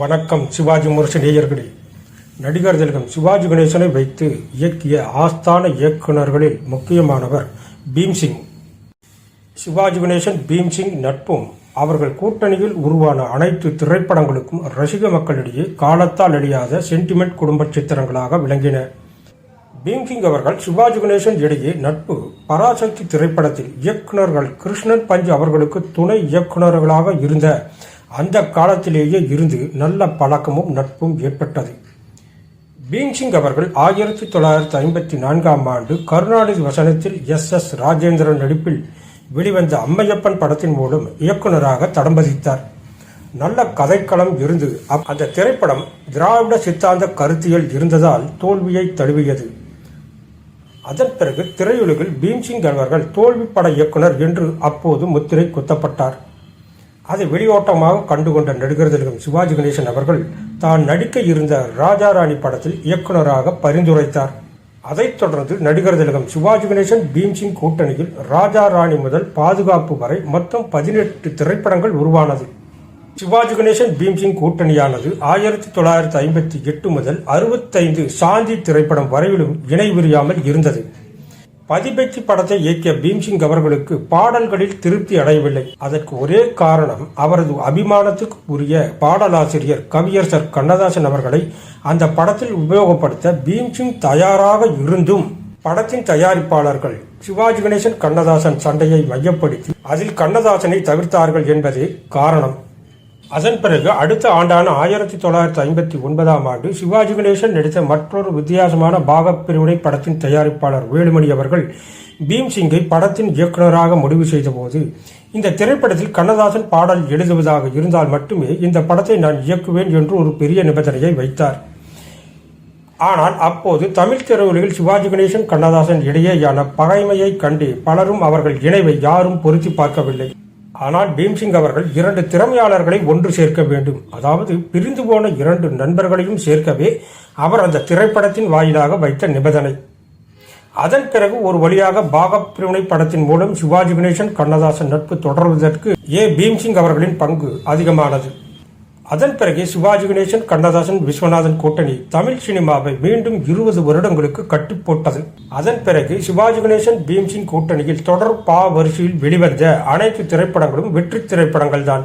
வணக்கம் சிவாஜி முரசு நேயர்களே. நடிகர் திலகம் சிவாஜி கணேசனை வைத்து இயக்கிய ஆஸ்தான இயக்குனர்களில் முக்கியமானவர் பீம்சிங். சிவாஜி கணேசன் பீம்சிங் நட்பும் அவர்கள் கூட்டணியில் உருவான அனைத்து திரைப்படங்களுக்கும் ரசிக மக்களிடையே காலத்தால் அழியாத சென்டிமெண்ட் குடும்ப சித்திரங்களாக விளங்கின. பீம்சிங் அவர்கள் சிவாஜி கணேசன் இடையே நட்பு பராசக்தி திரைப்படத்தில் இயக்குனர்கள் கிருஷ்ணன் பஞ்சு அவர்களுக்கு துணை இயக்குனர்களாக இருந்த அந்த காலத்திலேயே இருந்து நல்ல பழக்கமும் நட்பும் ஏற்பட்டது. பீம்சிங் அவர்கள் ஆயிரத்தி தொள்ளாயிரத்தி ஐம்பத்தி நான்காம் ஆண்டு கருணாநிதி வசனத்தில் எஸ் எஸ் ராஜேந்திரன் நடிப்பில் வெளிவந்த அம்மையப்பன் படத்தின் மூலம் இயக்குனராக தடம் பதித்தார். நல்ல கதைக்களம் இருந்து அப்- அந்த திரைப்படம் திராவிட சித்தாந்த கருத்தியல் இருந்ததால் தோல்வியை தழுவியது. அதன் பிறகு திரையுலகில் பீம்சிங் அவர்கள் தோல்வி பட இயக்குனர் என்று அப்போது முத்திரை குத்தப்பட்டார். அதை வெளியோட்டமாக கண்டுகொண்ட நடிகர் திலகம் சிவாஜி கணேசன் அவர்கள் தான் நடிக்க இருந்த ராஜா ராணி படத்தில் இயக்குனராக பரிந்துரைத்தார். அதைத் தொடர்ந்து நடிகர் திலகம் சிவாஜி கணேசன் பீம்சிங் கூட்டணியில் ராஜா ராணி முதல் பாதுகாப்பு வரை மொத்தம் பதினெட்டு திரைப்படங்கள் உருவானது. சிவாஜி கணேசன் பீம்சிங் கூட்டணியானது ஆயிரத்தி தொள்ளாயிரத்தி ஐம்பத்தி எட்டு முதல் அறுபத்தைந்து சாந்தி திரைப்படம் வரையிலும் இணைவிரியாமல் இருந்தது. பதிபெச்சி படத்தை இயக்கிய பீம்சிங் அவர்களுக்கு பாடல்களில் திருப்தி அடையவில்லை. அதற்கு ஒரே காரணம் அவரது அபிமானத்துக்கு உரிய பாடலாசிரியர் கவியரசர் கண்ணதாசன் அவர்களை அந்த படத்தில் உபயோகப்படுத்த பீம்சிங் தயாராக இருந்தும் படத்தின் தயாரிப்பாளர்கள் சிவாஜி கணேசன் கண்ணதாசன் சண்டையை மையப்படுத்தி அதில் கண்ணதாசனை தவிர்த்தார்கள் என்பதே காரணம். அதன் பிறகு அடுத்த ஆண்டான ஆயிரத்தி தொள்ளாயிரத்தி ஐம்பத்தி ஒன்பதாம் ஆண்டு சிவாஜி கணேசன் நடித்த மற்றொரு வித்தியாசமான பாகப்பிரிவினை படத்தின் தயாரிப்பாளர் வேலுமணி அவர்கள் பீம்சிங்கை படத்தின் இயக்குனராக முடிவு செய்தபோது இந்த திரைப்படத்தில் கண்ணதாசன் பாடல் எழுதுவதாக இருந்தால் மட்டுமே இந்த படத்தை நான் இயக்குவேன் என்று ஒரு பெரிய நிபந்தனையை வைத்தார். ஆனால் அப்போது தமிழ் திரையுலகில் சிவாஜி கணேசன் கண்ணதாசன் இடையேயான பகைமையை கண்டு பலரும் அவர்கள் இணைவை யாரும் பொருத்தி பார்க்கவில்லை. ஆனால் பீம்சிங் அவர்கள் இரண்டு திறமையாளர்களை ஒன்று சேர்க்க வேண்டும். அதாவது பிரிந்து போன இரண்டு நண்பர்களையும் சேர்க்கவே அவர் அந்த திரைப்படத்தின் வாயிலாக வைத்த நிபந்தனை. அதன் பிறகு ஒரு வழியாக பாகப்பிரிவினை படத்தின் மூலம் சிவாஜி கணேசன் கண்ணதாசன் நட்பு தொடர்வதற்கு ஏ பீம்சிங் அவர்களின் பங்கு அதிகமானது. அதன் பிறகு சிவாஜி கணேசன் கண்ணதாசன் விஸ்வநாதன் கூட்டணி தமிழ் சினிமாவை மீண்டும் இருபது வருடங்களுக்கு கட்டி போட்டது அதன் பிறகு சிவாஜி கணேசன் பீம்சிங் கூட்டணியில் தொடர் பா வரிசையில் வெளிவந்த அனைத்து திரைப்படங்களும் வெற்றி திரைப்படங்கள் தான்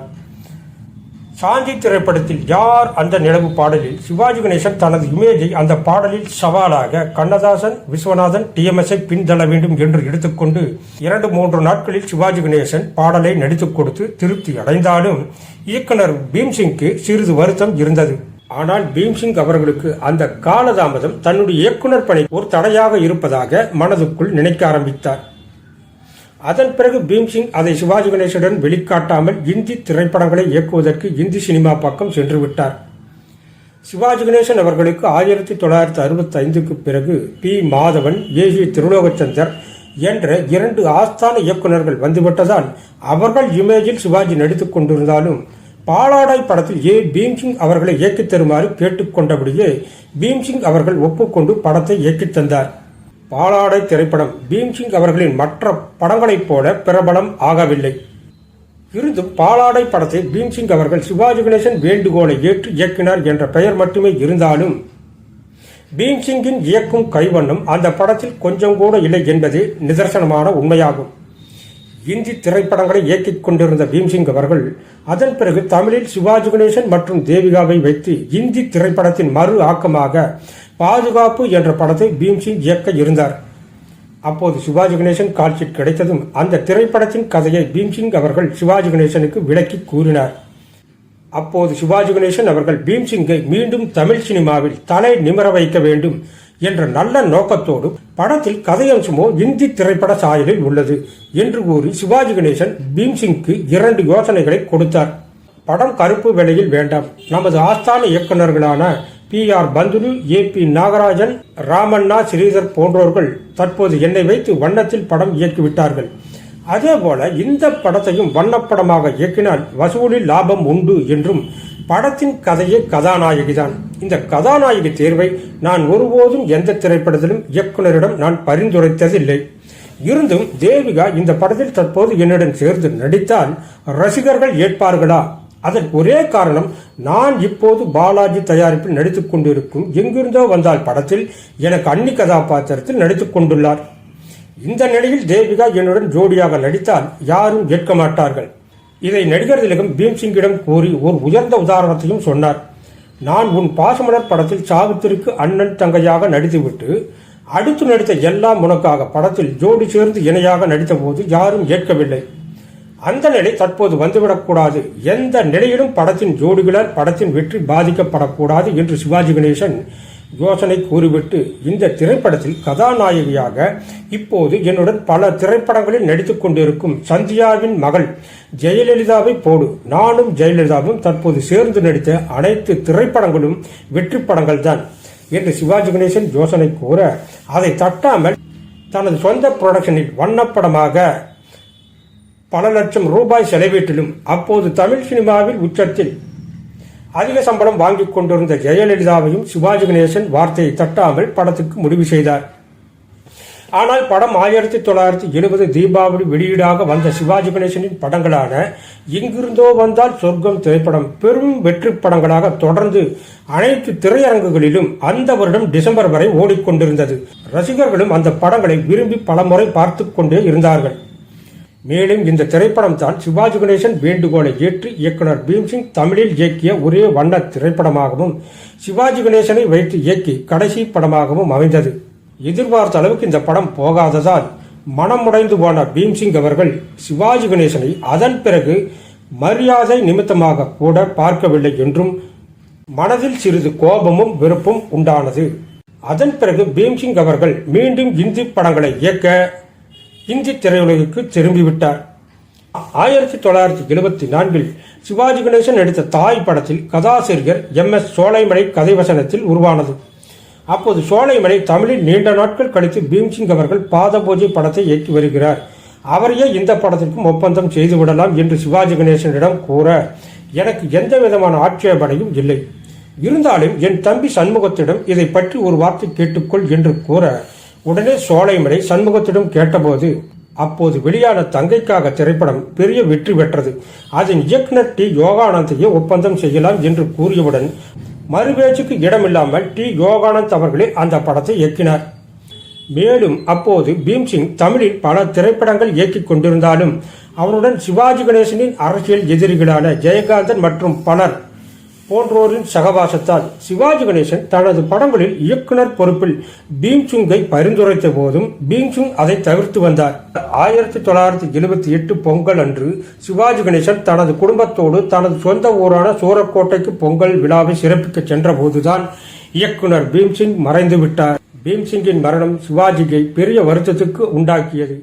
சாந்தி திரைப்படத்தில் யார் அந்த நிலவு பாடலில்? சிவாஜி கணேசன் தனது இமேஜை அந்த பாடலில் சவாலாக கண்ணதாசன் விஸ்வநாதன் டிஎம்எஸ்ஐ பின்தள்ள வேண்டும் என்று எடுத்துக்கொண்டு இரண்டு மூன்று நாட்களில் சிவாஜி கணேசன் பாடலை நடித்துக் கொடுத்து திருப்தி அடைந்தாலும் இயக்குனர் பீம்சிங்க்கு சிறிது வருத்தம் இருந்தது. ஆனால் பீம்சிங் அவர்களுக்கு அந்த காலதாமதம் தன்னுடைய இயக்குனர் பணி ஒரு தடையாக இருப்பதாக மனதுக்குள் நினைக்க ஆரம்பித்தார். அதன் பிறகு பீம்சிங் அதை சிவாஜி கணேசனுடன் வெளிக்காட்டாமல் இந்தி திரைப்படங்களை இயக்குவதற்கு இந்தி சினிமா பக்கம் சென்று விட்டார். சிவாஜி கணேசன் அவர்களுக்கு ஆயிரத்தி தொள்ளாயிரத்தி அறுபத்தி ஐந்துக்கு பிறகு P. Madhavan A. G Thirulokachandar என்ற இரண்டு ஆஸ்தான இயக்குனர்கள் வந்துவிட்டதால் அவர்கள் இமேஜில் சிவாஜி நடித்துக் கொண்டிருந்தாலும் பாலாடை படத்தில் ஏ. பீம்சிங் அவர்களை இயக்கித் தருமாறு கேட்டுக்கொண்டபடியே பீம்சிங் அவர்கள் ஒப்புக்கொண்டு படத்தை இயக்கித் தந்தார். பாலாடை திரைப்படம் பீம்சிங் அவர்களின் மற்ற படங்களைப் போல பிரபலம் ஆகவில்லை. இருந்தும் பாலாடை படத்தை பீம்சிங் அவர்கள் சிவாஜி கணேசன் வேண்டுகோளை ஏற்று இயக்கினார் என்ற பெயர் மட்டுமே இருந்தாலும் பீம்சிங்கின் இயக்கும் கைவண்ணம் அந்த படத்தில் கொஞ்சம் கூட இல்லை என்பது நிதர்சனமான உண்மையாகும். இந்தி திரைப்படங்களை இயக்கிக் கொண்டிருந்த பீம்சிங் அவர்கள் அதன் பிறகு தமிழில் சிவாஜி கணேசன் மற்றும் தேவிகாவை வைத்து இந்தி திரைப்படத்தின் மறு ஆக்கமாக பாதுகாப்பு என்ற படத்தை பீம்சிங் இயக்க இருந்தார். அப்போது சிவாஜி கணேசன் கால்ஷீட் கிடைத்ததும் அந்த திரைப்படத்தின் கதையை பீம்சிங் அவர்கள் சிவாஜி கணேசனுக்கு விளக்கி கூறினார். அப்போது சிவாஜி கணேசன் அவர்கள் பீம்சிங்கை மீண்டும் தமிழ் சினிமாவில் தலை நிமிர வைக்க வேண்டும் என்ற நல்ல நோக்கத்தோடு படத்தில் கதையம்சமோ இந்தி திரைப்பட சாயலில் உள்ளது என்று கூறி சிவாஜி கணேசன் பீம்சிங்க்கு இரண்டு யோசனைகளை கொடுத்தார். படம் கருப்பு வேலையில் வேண்டாம். நமது ஆஸ்தான இயக்குநர்களான B R Panthulu A P Nagarajan Ramanna Sridhar போன்றோர்கள் தற்போது என்னை வைத்து வண்ணத்தில் படம் இயக்கிவிட்டார்கள். அதேபோல இந்த படத்தையும் வண்ணப்படமாக இயக்கினால் வசூலில் லாபம் உண்டு என்றும் படத்தின் கதையே கதாநாயகிதான். இந்த கதாநாயகி தேர்வை நான் ஒருபோதும் எந்த திரைப்படத்திலும் இயக்குனரிடம் நான் பரிந்துரைத்ததில்லை. இருந்தும் தேவிகா இந்த படத்தில் தற்போது என்னுடன் சேர்ந்து நடித்தால் ரசிகர்கள் ஏற்பார்களா? அதற்கு ஒரே காரணம் நான் இப்போது பாலாஜி தயாரிப்பில் நடித்துக் கொண்டிருக்கும் எங்கிருந்தோ வந்தால் படத்தில் எனக்கு அன்னி கதாபாத்திரத்தில் நடித்துக் கொண்டுள்ளார். இந்த நிலையில் தேவிகா என்னுடன் ஜோடியாக நடித்தால் யாரும் ஏற்க மாட்டார்கள். இதை நடிகர் திலகம் பீம்சிங்கிடம் கூறி ஒரு உயர்ந்த உதாரணத்தையும் சொன்னார். நான் உன் பாசமலர் படத்தில் சாவித்திற்கு அண்ணன் தங்கையாக நடித்துவிட்டு அடுத்து நடித்த எல்லாம் உனக்காக படத்தில் ஜோடி சேர்ந்து இணையாக நடித்த போது யாரும் ஏற்கவில்லை. அந்த நிலை தற்போது வந்துவிடக்கூடாது. எந்த நிலையிலும் படத்தின் ஜோடிகளால் படத்தின் வெற்றி பாதிக்கப்படக்கூடாது என்று சிவாஜி கணேசன் யோசனை கூறிவிட்டு இந்த திரைப்படத்தில் கதாநாயகியாக இப்போது என்னுடன் பல திரைப்படங்களில் நடித்துக் கொண்டிருக்கும் சந்தியாவின் மகள் ஜெயலலிதாவை போடு நானும் ஜெயலலிதாவும் தற்போது சேர்ந்து நடித்த அனைத்து திரைப்படங்களும் வெற்றி படங்கள் தான் என்று சிவாஜி கணேசன் யோசனை கூற அதை தட்டாமல் தனது சொந்த புரொடக்ஷனில் வண்ணப்படமாக பல லட்சம் ரூபாய் செலவீட்டிலும் அப்போது தமிழ் சினிமாவில் உச்சத்தில் அதிக சம்பளம் வாங்கிக் கொண்டிருந்த ஜெயலலிதாவையும் சிவாஜி கணேசன் வார்த்தையை தட்டாமல் படத்துக்கு முடிவு செய்தார். ஆனால் படம் ஆயிரத்தி தொள்ளாயிரத்தி எழுபது தீபாவளி வெளியீடாக வந்த சிவாஜி கணேசனின் படங்களான இங்கிருந்தோ வந்தால் சொர்க்கம் திரைப்படம் பெரும் வெற்றி படங்களாக தொடர்ந்து அனைத்து திரையரங்குகளிலும் அந்த வருடம் டிசம்பர் வரை ஓடிக்கொண்டிருந்தது. ரசிகர்களும் அந்த படங்களை விரும்பி பலமுறை பார்த்து கொண்டே இருந்தார்கள். மேலும் இந்த திரைப்படம் தான் சிவாஜி கணேசன் வேண்டுகோளை ஏற்று இயக்குனர் பீம்சிங் தமிழில் இயக்கிய ஒரே வண்ண திரைப்படமாகவும் சிவாஜி கணேசனை வைத்து இயக்கி கடைசி படமாகவும் அமைந்தது. எதிர்பார்த்த அளவுக்கு இந்த படம் போகாததால் மனமுடைந்து போன பீம்சிங் அவர்கள் சிவாஜி கணேசனை அதன் பிறகு மரியாதை நிமித்தமாக கூட பார்க்கவில்லை என்றும் மனதில் சிறிது கோபமும் வெறுப்பும் உண்டானது. அதன் பிறகு பீம்சிங் அவர்கள் மீண்டும் இந்தி படங்களை இயக்க இந்தி திரையுலகுக்கு திரும்பிவிட்டார். ஆயிரத்தி தொள்ளாயிரத்தி எழுபத்தி நான்கில் சிவாஜி கணேசன் நடித்த தாய் படத்தில் கதாசிரியர் எம். எஸ். சோலைமலை கதைவசனத்தில் உருவானது. அப்போது சோலைமலை தமிழில் நீண்ட நாட்கள் கழித்து பீம்சிங் அவர்கள் பாத பூஜை படத்தை இயக்கி வருகிறார். அவரையே இந்த படத்திற்கும் ஒப்பந்தம் செய்து விடலாம் என்று சிவாஜி கணேசனிடம் கூற எனக்கு எந்த விதமான ஆட்சேபனையும் இல்லை. இருந்தாலும் என் தம்பி சண்முகத்திடம் இதை பற்றி ஒரு வார்த்தை கேட்டுக்கொள் என்று கூற உடனே சோலைமலை சண்முகத்திடம் கேட்டபோது அப்போது வெளியான தங்கைக்காக திரைப்படம் பெரிய வெற்றி பெற்றது. அதன் இயக்குனர் டி. யோகானந்தையே ஒப்பந்தம் செய்யலாம் என்று கூறியவுடன் மறுபேச்சுக்கு இடமில்லாமல் டி. யோகானந்த் அவர்களே அந்த படத்தை இயக்கினார். மேலும் அப்போது பீம்சிங் தமிழில் பல திரைப்படங்கள் இயக்கிக் கொண்டிருந்தாலும் அவருடன் சிவாஜி கணேசனின் அரசியல் எதிரிகளான ஜெயகாந்தன் மற்றும் பலர் போன்றோரின் சகவாசத்தால் சிவாஜி கணேசன் தனது படங்களில் இயக்குனர் பொறுப்பில் பீம்சுங்கை பரிந்துரைத்த போதும் பீம்சுங் அதை தவிர்த்து வந்தார். ஆயிரத்தி தொள்ளாயிரத்தி எழுபத்தி எட்டு பொங்கல் அன்று சிவாஜி கணேசன் தனது குடும்பத்தோடு தனது சொந்த ஊரான சூரக்கோட்டைக்கு பொங்கல் விழாவை சிறப்பிக்க சென்ற போதுதான் இயக்குனர் பீம்சிங் மறைந்து விட்டார் பீம்சிங்கின் மரணம் சிவாஜியை பெரிய வருத்தத்துக்கு உண்டாக்கியது.